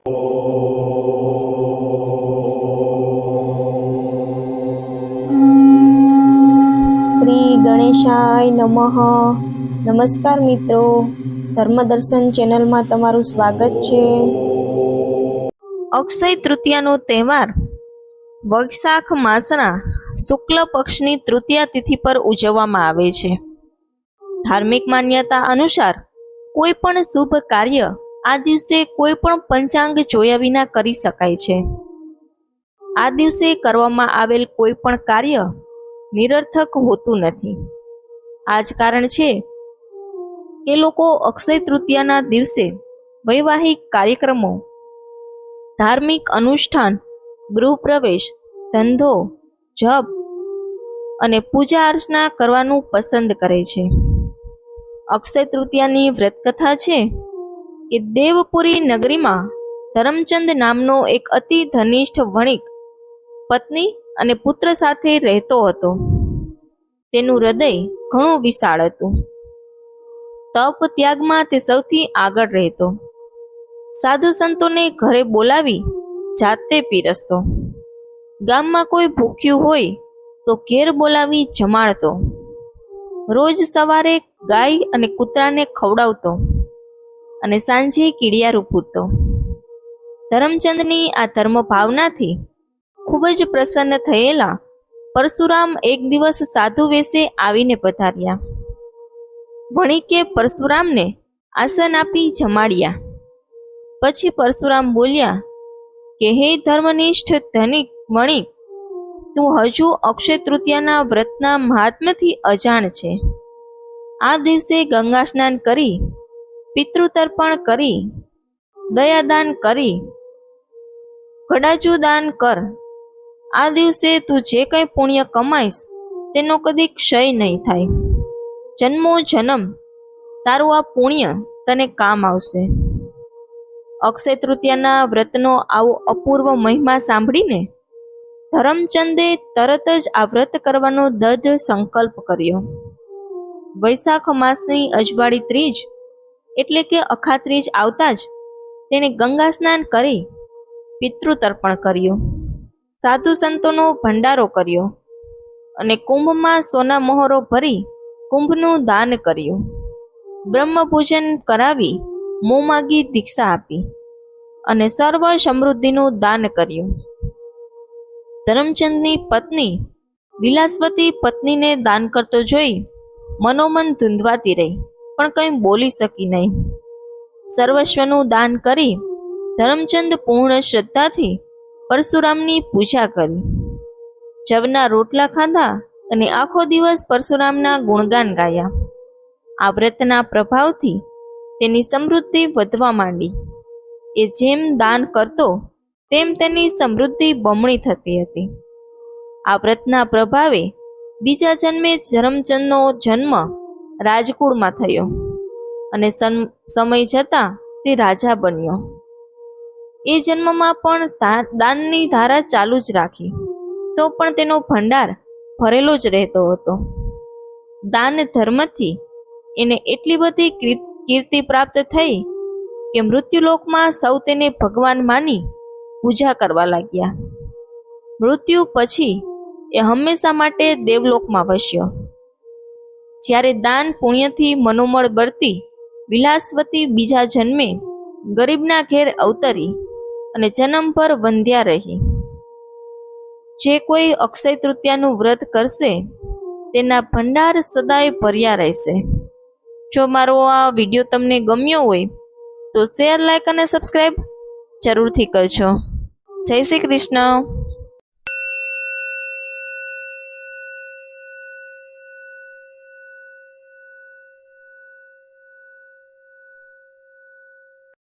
શ્રી ગણેશાય નમઃ. નમસ્કાર મિત્રો. ધર્મદર્શન ચેનલમાં તમારું સ્વાગત છે. અક્ષય તૃતીયાનો તહેવાર. વૈશાખ માસના શુક્લ પક્ષની તૃતીયા તિથિ પર ઉજવવામાં આવે છે. ધાર્મિક માન્યતા અનુસાર કોઈ પણ શુભ કાર્ય આ દિવસે કોઈ પણ પંચાંગ જોયા વિના કરી શકાય છે. આ દિવસે કરવામાં આવેલ કોઈ પણ કાર્ય નિરર્થક હોતું નથી. આ જ કારણ છે કે લોકો અક્ષય તૃતીયાના દિવસે વૈવાહિક કાર્યક્રમો, ધાર્મિક અનુષ્ઠાન, ગૃહપ્રવેશ, ધંધો, જપ અને પૂજા અર્ચના કરવાનું પસંદ કરે છે. અક્ષય તૃતીયાની વ્રતકથા છે કે દેવપુરી નગરીમાં ધરમચંદ નામનો એક અતિ ધનિષ્ઠ વણિક, પત્ની અને પુત્ર સાથે રહેતો હતો. તેનું હૃદય ઘણું વિશાળ હતું. તપ ત્યાગમાં તે સૌથી આગળ રહેતો. સાધુ સંતોને ઘરે બોલાવી જાતે પીરસતો. ગામમાં કોઈ ભૂખ્યું હોય તો ઘેર બોલાવી જમાડતો. રોજ સવારે ગાય અને કૂતરાને ખવડાવતો. અને સાંજે કીડિયારું પૂરતો ધરમચંદની આ ધર્મ ખૂબ જ પ્રસન્ન થયેલા પરશુરામ એક દિવસ સાધુ વેશે આવીને પધાર્યા. વણિકે પરશુરામને આસન આપી જમાડ્યા. પછી પરશુરામ બોલ્યા, કે હે ધર્મનિષ્ઠ ધનિક વણિક, તું હજુ અક્ષય તૃતીયાના વ્રતના મહાત્મ્યથી અજાણ છે. આ દિવસે ગંગા સ્નાન કરી પિતૃતર્પણ કરી, દયાદાન કરી ઘડાજુ દાન કર. આ દિવસે તું જે કંઈ પુણ્ય કમાઈશ, તેનો કદી ક્ષય નહીં થાય. જન્મો જન્મ, તારું આ પુણ્ય તને કામ આવશે. અક્ષય તૃતીયાના વ્રતનો આવો અપૂર્વ મહિમા સાંભળીને ધરમચંદે તરત જ આ વ્રત કરવાનો દઢ સંકલ્પ કર્યો. વૈશાખ માસની અજવાળી ત્રીજ એટલે કે અખાત્રીજ આવતા જ તેણે ગંગા સ્નાન કરી, પિતૃતર્પણ કર્યું. સાધુ સંતોનો ભંડારો કર્યો અને કુંભમાં સોના મોહરો ભરી કુંભનું દાન કર્યું. બ્રહ્મભોજન કરાવી મોમાગી દીક્ષા આપી અને સર્વ સમૃદ્ધિનું દાન કર્યું. ધરમચંદની પત્ની વિલાસવતી પત્નીને દાન કરતો જોઈ મનોમન ધૂંધવાતી રહી. પણ કંઈ બોલી શકી નહીં. સર્વસ્વનું દાન કરી ધરમચંદ પૂર્ણ શ્રદ્ધાથી પરશુરામની પૂજા કરી. જવના રોટલા ખાધા અને આખો દિવસ પરશુરામના ગુણગાન ગાયા. આ વ્રતના પ્રભાવથી તેની સમૃદ્ધિ વધવા માંડી. એ જેમ દાન કરતો, તેમ તેની સમૃદ્ધિ બમણી થતી હતી. આ વ્રતના પ્રભાવે બીજા જન્મે ધરમચંદનો જન્મ રાજકુળમાં થયો અને સમ- સમય જતાં તે રાજા બન્યો. એ જન્મમાં પણ દાનની ધારા ચાલુ જ રાખી. તો પણ તેનો ભંડાર ભરેલો જ રહેતો હતો. દાન ધર્મથી એને એટલી બધી કીર્તિ પ્રાપ્ત થઈ કે મૃત્યુલોકમાં સૌ તેને ભગવાન માની પૂજા કરવા લાગ્યા. મૃત્યુ પછી એ હંમેશા માટે દેવલોકમાં વસ્યો. જ્યારે દાન પુણ્યથી મનોમળ બળતી વિલાસવતી બીજા જન્મે, ગરીબના ઘેર અવતરી અને જન્મ પર વંધ્યા રહી. જે કોઈ અક્ષય તૃતીયાનું વ્રત કરશે, તેના ભંડાર સદાય ભર્યા રહેશે. જો મારો આ વીડિયો તમને ગમ્યો હોય, તો શેર લાઈક અને સબસ્ક્રાઈબ જરૂરથી કરજો. જય શ્રી કૃષ્ણ.